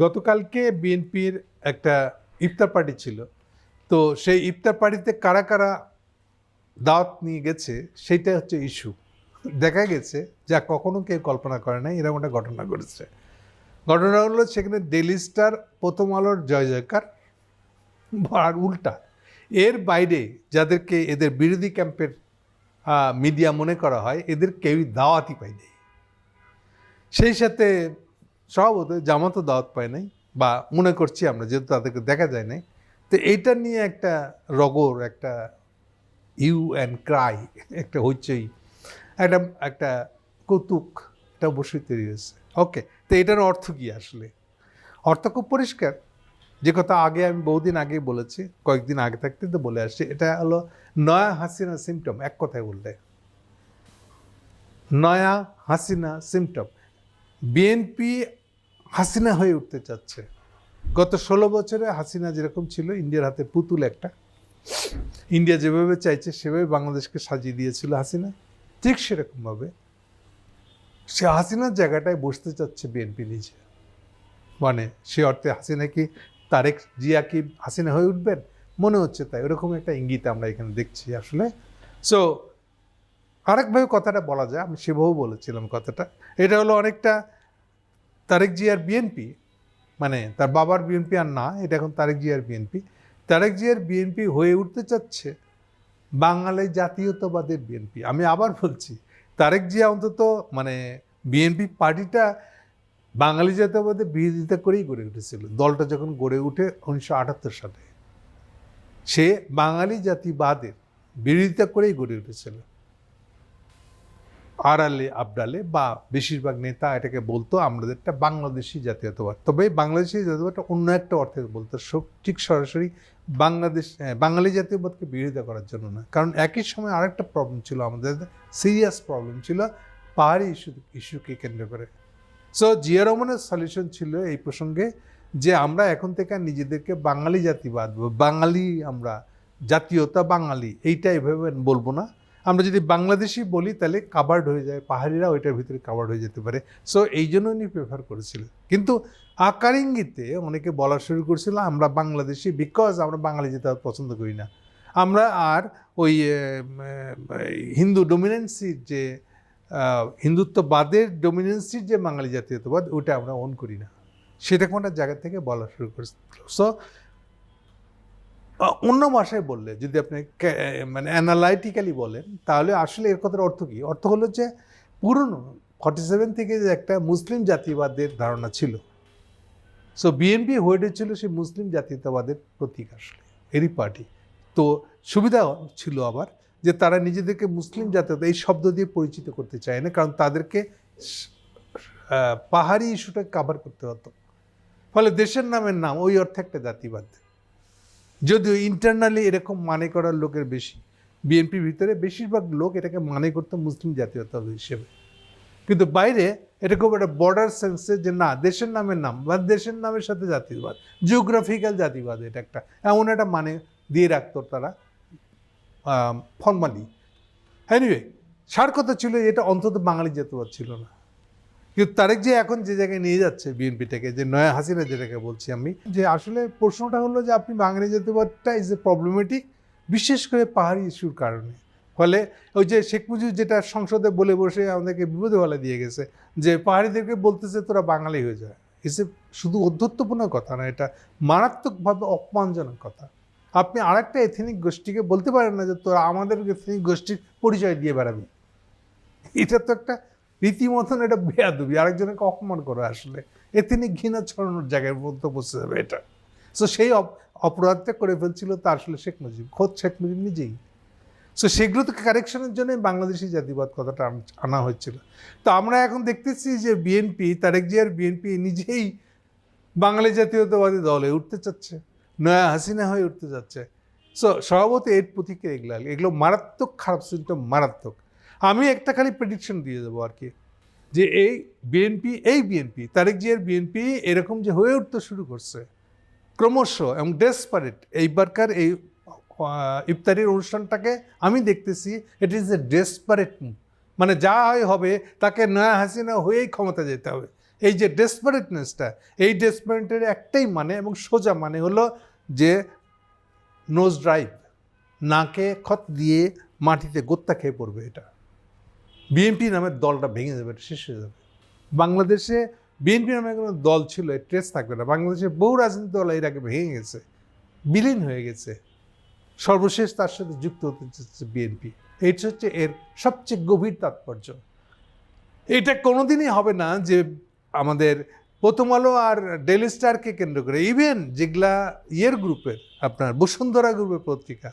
গতকালকে বিএনপির একটা ইফতার পার্টি ছিল। তো সেই ইফতার পার্টিতে কারা কারা দাওয়াত নিয়ে গেছে সেটা হচ্ছে ইস্যু। দেখা গেছে যা কখনো কেউ কল্পনা করে নাই এরকম একটা ঘটনা ঘটেছে। ঘটনা হলো সেখানে ডেলি স্টার, প্রথম আলোর জয় জয়কার, আর উল্টা। এর বাইরে যাদেরকে এদের বিরোধী ক্যাম্পের মিডিয়া মনে করা হয়, এদের কেউই দাওয়াতই পায়নি। সেই সাথে স্বভাবত জামাতও দাওয়াত পায় নাই, বা মনে করছি আমরা যেহেতু তাদেরকে দেখা যায় নাই, তো এইটা নিয়ে একটা রগর, একটা ইউ অ্যান্ড ক্রাই, একটা হইচই, একটা একটা কৌতুক এটা অবশ্যই তৈরি হয়েছে। ওকে, তো এটার অর্থ কি আসলে? অর্থ খুব পরিষ্কার। যে কথা আগে আমি বহুদিন আগে বলেছি, কয়েকদিন আগে থাকতে তো বলে আসছি, এটা হলো নয়া হাসিনা সিমটম এক কথায় বললে। নয়া হাসিনা সিমটম বিএনপি হাসিনা হয়ে উঠতে চাচ্ছে। গত ষোলো বছরে হাসিনা যেরকম ছিল, ইন্ডিয়ার হাতে পুতুল একটা। ইন্ডিয়া যেভাবে চাইছে, সেভাবে বাংলাদেশকে সাজিয়ে দিয়েছিল হাসিনা। ঠিক সেরকমভাবে সে হাসিনার জায়গাটায় বসতে চাচ্ছে বিএনপি নিজে। মানে সে অর্থে হাসিনা কি তারেক জিয়া কি হাসিনা হয়ে উঠবেন? মনে হচ্ছে তাই। ওরকম একটা ইঙ্গিত আমরা এখানে দেখছি আসলে। সো আরেকভাবে কথাটা বলা যায়। আমি সেভাবেও বলেছিলাম কথাটা। এটা হলো অনেকটা তারেক জিয়ার বিএনপি মানে তার বাবার বিএনপি আর না, এটা এখন তারেক জিয়ার বিএনপি। তারেক জিয়ার বিএনপি হয়ে উঠতে চাচ্ছে বাঙালি জাতীয়তাবাদের বিএনপি। আমি আবার বলছি, তারেক জিয়া অন্তত মানে বিএনপি পার্টিটা বাঙালি জাতীয়তাবাদের বিরোধিতা করেই গড়ে উঠেছিল। দলটা যখন গড়ে উঠে উনিশশো আটাত্তর সালে, সে বাঙালি জাতিবাদের বিরোধিতা করেই গড়ে উঠেছিল। আড়ালে, আবডালে বা বেশিরভাগ নেতা এটাকে বলতো আমাদেরটা বাংলাদেশি জাতীয়তাবাদ। তবে বাংলাদেশি জাতীয়তাবাদটা অন্য একটা অর্থে বলতো ঠিক সরাসরি বাংলাদেশ বাঙালি জাতীয়বাদকে বিরোধিতা করার জন্য না। কারণ একই সময় আরেকটা প্রবলেম ছিল আমাদের সিরিয়াস প্রবলেম ছিল পাহাড়ি ইস্যু, ইস্যুকে কেন্দ্র করে। সো জিয়া রহমানের সলিউশন ছিল এই প্রসঙ্গে যে আমরা এখন থেকে নিজেদেরকে বাঙালি জাতিবাদ, বাঙালি আমরা জাতীয়তা বাঙালি, এইটা এভাবে বলব না। আমরা যদি বাংলাদেশি বলি, তাহলে কাভার্ড হয়ে যায়, পাহাড়িরা ওইটার ভিতরে কাভার্ড হয়ে যেতে পারে। সো এই জন্য উনি প্রেফার করেছিলেন। কিন্তু আকার ইঙ্গিতে অনেকে বলা শুরু করছিল, আমরা বাংলাদেশি বিকজ আমরা বাঙালি যেতে পছন্দ করি না। আমরা আর ওই হিন্দু ডোমিনেন্সির যে হিন্দুত্ববাদের ডোমিনেন্সির যে বাঙালি জাতীয়তাবাদ ওটা আমরা অন করি না। সেটা কোনো একটা জায়গা থেকে বলা শুরু করেছিল? সো অন্য ভাষায় বললে, যদি আপনি মানে অ্যানালাইটিক্যালি বলেন, তাহলে আসলে এর কথার অর্থ কী? অর্থ হলো যে, পুরনো ফর্টি সেভেন থেকে যে একটা মুসলিম জাতিবাদের ধারণা ছিল। সো বিএনপি হয়ে উঠেছিল সেই মুসলিম জাতীয়তাবাদের প্রতীক আসলে, এরই পার্টি। তো সুবিধা ছিল আবার যে, তারা নিজেদেরকে মুসলিম জাতীয়তা এই শব্দ দিয়ে পরিচিত করতে চায় না, কারণ তাদেরকে পাহাড়ি ইস্যুটা কাভার করতে হতো। ফলে দেশের নামের নাম, ওই অর্থে একটা জাতিবাদ। যদিও ইন্টারনালি এরকম মানে করার লোকের বেশি বিএনপির ভিতরে বেশিরভাগ লোক এটাকে মানে করতো মুসলিম জাতীয়তাবাদ হিসেবে। কিন্তু বাইরে এটা খুব একটা বর্ডার সেন্সে যে না, দেশের নামের নাম বা দেশের নামের সাথে জাতিবাদ জিওগ্রাফিক্যাল জাতিবাদ এটা একটা। এমন একটা মানে দিয়ে রাখতো তারা ফর্মালি এনিওয়ে সার কথা ছিল এটা অন্তত বাঙালি জাতীয়বাদ ছিল না। কিন্তু তারেক যে এখন যে জায়গায় নিয়ে যাচ্ছে বিএনপিটাকে যে নয়া হাসিনা যেটাকে বলছি আমি, যে আসলে প্রশ্নটা হলো যে আপনি বাঙালি জাতীয়বাদটা ইজ এ প্রবলেমেটিক বিশেষ করে পাহাড়ি ইস্যুর কারণে। ফলে ওই যে শেখ মুজিব যেটা সংসদে বলে বসে আমাদেরকে বিপদে বলা দিয়ে গেছে, যে পাহাড়িদেরকে বলতেছে তোরা বাঙালি হয়ে যায় এসে শুধু অধ্যত্বপূর্ণ কথা না, এটা মারাত্মকভাবে অপমানজনক কথা। আপনি আরেকটা এথেনিক গোষ্ঠীকে বলতে পারেন না যে তোরা আমাদের এথেনিক গোষ্ঠীর পরিচয় দিয়ে বেড়াবি। এটা তো একটা রীতিমতন এটা বেয়াদবি, আরেকজনকে অপমান করে আসলে। এথেনিক ঘৃণা ছড়ানোর জায়গায় মধ্যে বসে যাবে এটা। সো সেই অপ- অপরাধটা করে ফেলছিল তা আসলে শেখ মুজিব। খোদ শেখ মুজিব নিজেই। সো সেগুলো তো কারেকশনের জন্যই বাংলাদেশি জাতিবাদ কথাটা আনা হয়েছিল। তো আমরা এখন দেখতেছি যে বিএনপি তারেক জিয়ার বিএনপি নিজেই বাঙালি জাতীয়তাবাদী দলে উঠতে চাচ্ছে। নয়া হাসিনা হয়ে উঠতে যাচ্ছে। সো স্বভাবত এর প্রতিক্রিয়া এগুলো। এগুলো মারাত্মক, খারাপ সিমটম মারাত্মক। আমি একটা খালি প্রেডিকশন দিয়ে দেবো আর কি। যে এই বিএনপি এই বিএনপি তারেক জিয়ার বিএনপি এরকম যে হয়ে উঠতে শুরু করছে, ক্রমশ এবং ডেসপারেট এইবারকার এই ইফতারির অনুষ্ঠানটাকে আমি দেখতেছি ইট ইজ এ ডেসপারেট মানে যা হয় হবে, তাকে নয়া হাসিনা হয়েই ক্ষমতা যেতে হবে। এই যে ডেসপারেটনেসটা এই ডেসপারেটের একটাই মানে এবং সোজা মানে হলো যে নোজ ড্রাইভ নাকে খত দিয়ে মাটিতে গোত্তা খেয়ে পড়বে এটা। বিএনপি নামের দলটা ভেঙে যাবে, এটা শেষ হয়ে যাবে। বাংলাদেশে বিএনপি নামে কোনো দল ছিল ট্রেস থাকবে না। বাংলাদেশে বহু রাজনৈতিক দল এর আগে ভেঙে গেছে, বিলীন হয়ে গেছে। সর্বশেষ তার সাথে যুক্ত হতে চাচ্ছে বিএনপি এইটা হচ্ছে এর সবচেয়ে গভীর তাৎপর্য। এটা কোনোদিনই হবে না যে আমাদের প্রথম আলো আর ডেলি স্টারকে কেন্দ্র করে ইভেন যেগুলা ইয়ের গ্রুপের আপনার বসুন্ধরা গ্রুপের পত্রিকা